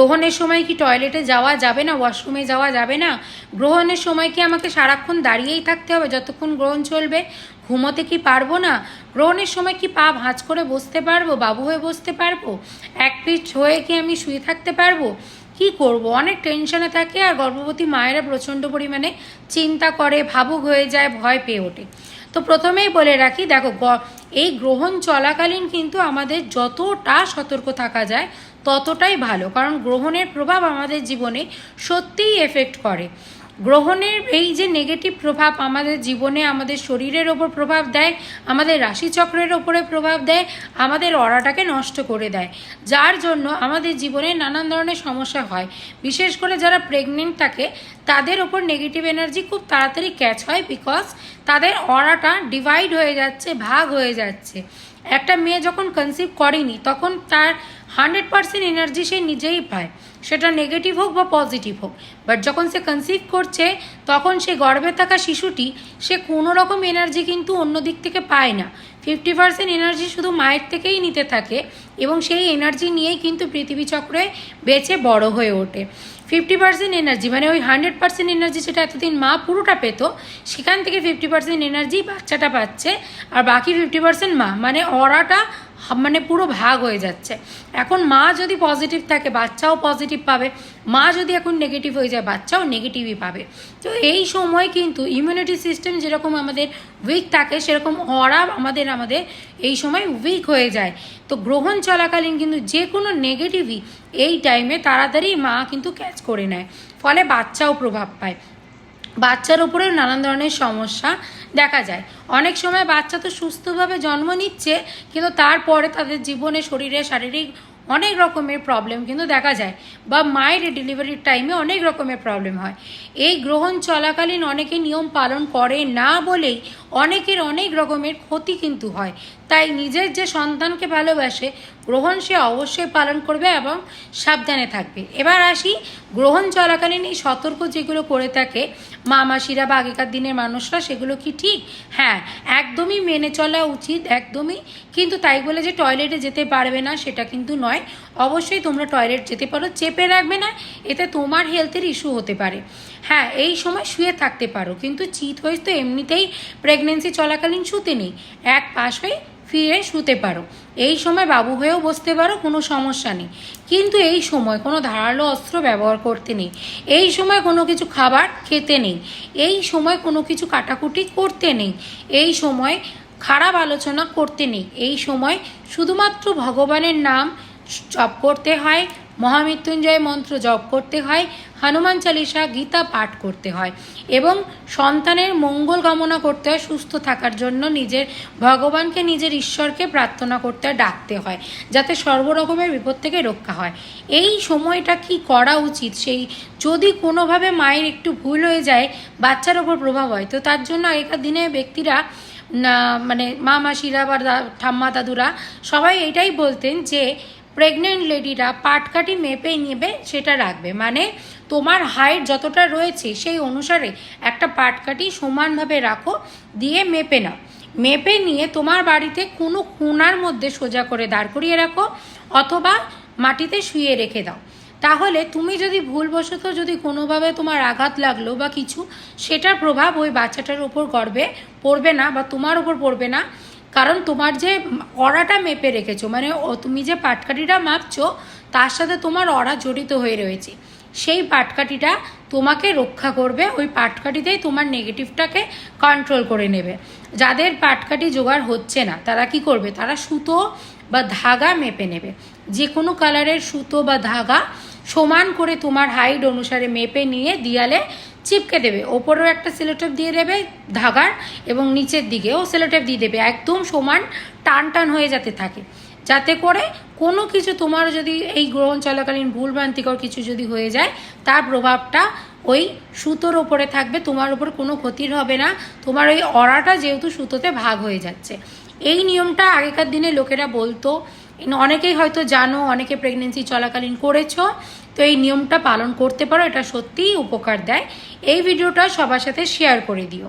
গ্রহণের সময় কি টয়লেটে যাওয়া যাবে না ওয়াশরুমে যাওয়া যাবে না? গ্রহণের সময় কি আমাকে সারাক্ষণ দাঁড়িয়েই থাকতে হবে যতক্ষণ গ্রহণ চলবে? ঘুমোতে কি পারব না? গ্রহণের সময় কি পা ভাঁজ করে বসতে পারব, বাবু হয়ে বসতে পারব? এক পিঠ হয়ে কি আমি শুয়ে থাকতে পারব? কি করব? অনেক টেনশনে থাকে আর গর্ভবতী মায়েরা প্রচণ্ড পরিমাণে চিন্তা করে, ভাবুক হয়ে যায়, ভয় পেয়ে ওঠে। তো প্রথমেই বলে রাখি, দেখো এই গ্রহণ চলাকালীন কিন্তু আমাদের যতটা সতর্ক থাকা যায়, ততটাই ভালো। কারণ গ্রহণের প্রভাব আমাদের জীবনে সত্যিই এফেক্ট করে। গ্রহণের এই যে নেগেটিভ প্রভাব আমাদের জীবনে আমাদের শরীরের ওপর প্রভাব দেয়, আমাদের রাশিচক্রের ওপরে প্রভাব দেয়, আমাদের অরাটাকে নষ্ট করে দেয়। যার জন্য আমাদের জীবনে নানান ধরনের সমস্যা হয়। বিশেষ করে যারা প্রেগনেন্ট থাকে, তাদের ওপর নেগেটিভ এনার্জি খুব তাড়াতাড়ি ক্যাচ হয় বিকজ তাদের অরাটা ডিভাইড হয়ে যাচ্ছে, ভাগ হয়ে যাচ্ছে। একটা মেয়ে যখন কনসিভ করেনি, তখন তার হান্ড্রেড পার্সেন্ট এনার্জি সে নিজেই পায়। সেটা নেগেটিভ হোক বা পজিটিভ হোক। বাট যখন সে কনসিভ করছে, তখন সে গর্ভে থাকা শিশুটি, সে কোনো রকম এনার্জি কিন্তু অন্য দিক থেকে পায় না। ফিফটি পার্সেন্ট এনার্জি শুধু মায়ের থেকেই নিতে থাকে এবং সেই এনার্জি নিয়েই কিন্তু পৃথিবী চক্রে বেঁচে বড় হয়ে ওঠে। ফিফটি পার্সেন্ট এনার্জি মানে ওই হান্ড্রেড পার্সেন্ট এনার্জি যেটা এতদিন মা পুরোটা পেত, সেখান থেকে ফিফটি পার্সেন্ট এনার্জি বাচ্চাটা পাচ্ছে, আর বাকি ফিফটি পার্সেন্ট মা মানে অরাটা মানে পুরো ভাগ হয়ে যাচ্ছে। এখন মা যদি পজিটিভ থাকে, বাচ্চাও পজিটিভ পাবে। মা যদি এখন নেগেটিভ হয়ে যায়, বাচ্চাও নেগেটিভই পাবে। তো এই সময় কিন্তু ইমিউনিটি সিস্টেম যেরকম আমাদের উইক থাকে, সেরকম অরা আমাদের আমাদের এই সময় উইক হয়ে যায়। তো গ্রহণ চলাকালীন কিন্তু যে কোনো নেগেটিভই এই টাইমে তাড়াতাড়ি মা কিন্তু ক্যাচ করে নেয়। ফলে বাচ্চাও প্রভাব পায়। বাচ্চার উপরেও নানান ধরনের সমস্যা দেখা যায়। অনেক সময় বাচ্চা তো সুস্থভাবে জন্ম নিচ্ছে, কিন্তু তারপরে তাদের জীবনে শরীরে শারীরিক অনেক রকমের প্রবলেম কিন্তু দেখা যায় বা মায়ের ডেলিভারির টাইমে অনেক রকমের প্রবলেম হয়। এই গ্রহণ চলাকালীন অনেকে নিয়ম পালন করে না বলেই অনেকের অনেক রকমের ক্ষতি কিন্তু হয়। তাই নিজের যে সন্তানকে ভালোবাসে গ্রহণ সে অবশ্যই পালন করবে এবং সাবধানে থাকবে। এবার আসি গ্রহণ চলাকালীন এই সতর্ক যেগুলো করে থাকে মা মাসিরা বা আগেকার দিনের মানুষরা, সেগুলো কি ঠিক? হ্যাঁ একদমই মেনে চলা উচিত, একদমই। কিন্তু তাই বলে যে টয়লেটে যেতে পারবে না, সেটা কিন্তু নয়। অবশ্যই তোমরা টয়লেট যেতে পারো, চেপে রাখবে না, এতে তোমার হেলথের ইস্যু হতে পারে। হ্যাঁ এই সময় শুয়ে থাকতে পারো, কিন্তু চিত হয়ে তো এমনিতেই প্রেগনেন্সি চলাকালীন শুতে নেই। এক পাশ হয়ে ফিরে শুতে পারো। এই সময় বাবু হয়েও বসতে পারো, কোনো সমস্যা নেই। কিন্তু এই সময় কোনো ধারালো অস্ত্র ব্যবহার করতে নেই। এই সময় কোনো কিছু খাবার খেতে নেই। এই সময় কোনো কিছু কাটাকুটি করতে নেই। এই সময় খারাপ আলোচনা করতে নেই। এই সময় শুধুমাত্র ভগবানের নাম জপ করতে হয়, মহামৃত্যুঞ্জয় মন্ত্র জপ করতে হয় হনুমান চালিসা গীতা পাঠ করতে হয় এবং সন্তানের মঙ্গল কামনা করতে হয়, সুস্থ থাকার জন্য নিজের ভগবানকে, নিজের ঈশ্বরকে প্রার্থনা করতে হয়, ডাকতে হয়, যাতে সর্বরকমের বিপদ থেকে রক্ষা হয়। এই সময়টা কি করা উচিত? সেই যদি কোনোভাবে মায়ের একটু ভুল হয়ে যায়, বাচ্চার ওপর প্রভাব হয়, তো তার জন্য আগেকার দিনে ব্যক্তিরা মানে মা, মাসিরা বা ঠাম্মা, দাদুরা সবাই এটাই বলতেন যে প্রেগনেন্ট লেডিরা পাটকাঠি মেপে নেবে, সেটা রাখবে। মানে তোমার হাইট যতটা রয়েছে, সেই অনুসারে একটা পাটকাঠি সমানভাবে রাখো, দিয়ে মেপে নাও। মেপে নিয়ে তোমার বাড়িতে কোনো কোনার মধ্যে সোজা করে দাঁড় করিয়ে রাখো, অথবা মাটিতে শুয়ে রেখে দাও। তাহলে তুমি যদি ভুলবশত যদি কোনোভাবে তোমার আঘাত লাগল বা কিছু, সেটার প্রভাব ওই বাচ্চাটার উপর গর্বে পড়বে না বা তোমার উপর পড়বে না। কারণ তোমার যে অড়াটা মেপে রেখেছো মানে তুমি যে পাটকাঠিটা মাপছো, তার সাথে তোমার অড়া জড়িত হয়ে রয়েছে। সেই পাটকাঠিটা তোমাকে রক্ষা করবে, ওই পাটকাঠিতেই তোমার নেগেটিভটাকে কন্ট্রোল করে নেবে। যাদের পাটকাঠি জোগাড় হচ্ছে না, তারা কি করবে? তারা সুতো বা ধাগা মেপে নেবে। যে কোনো কালারের সুতো বা ধাগা সমান করে তোমার হাইট অনুসারে মেপে নিয়ে দিয়ালে চিপকে দেবে। ওপরেও একটা সেলোটেপ দিয়ে দেবে ধাগার এবং নিচের দিকেও সেলোটেপ দিয়ে দেবে। একদম সমান টান টান হয়ে যাতে থাকে। যাতে করে কোনো কিছু তোমার যদি এই গ্রহণ চলাকালীন ভুলভ্রান্তিকর কিছু যদি হয়ে যায়, তার প্রভাবটা ওই সুতোর ওপরে থাকবে, তোমার উপর কোনো ক্ষতির হবে না। তোমার ওই অড়াটা যেহেতু সুতোতে ভাগ হয়ে যাচ্ছে। এই নিয়মটা আগেকার দিনে লোকেরা বলতো অনেকেই হয়তো জানো, অনেকে প্রেগনেন্সি চলাকালীন করেছ, তো এই নিয়মটা পালন করতে পারো, এটা সত্যিই উপকার দেয়। এই ভিডিওটা সবার সাথে শেয়ার করে দিও।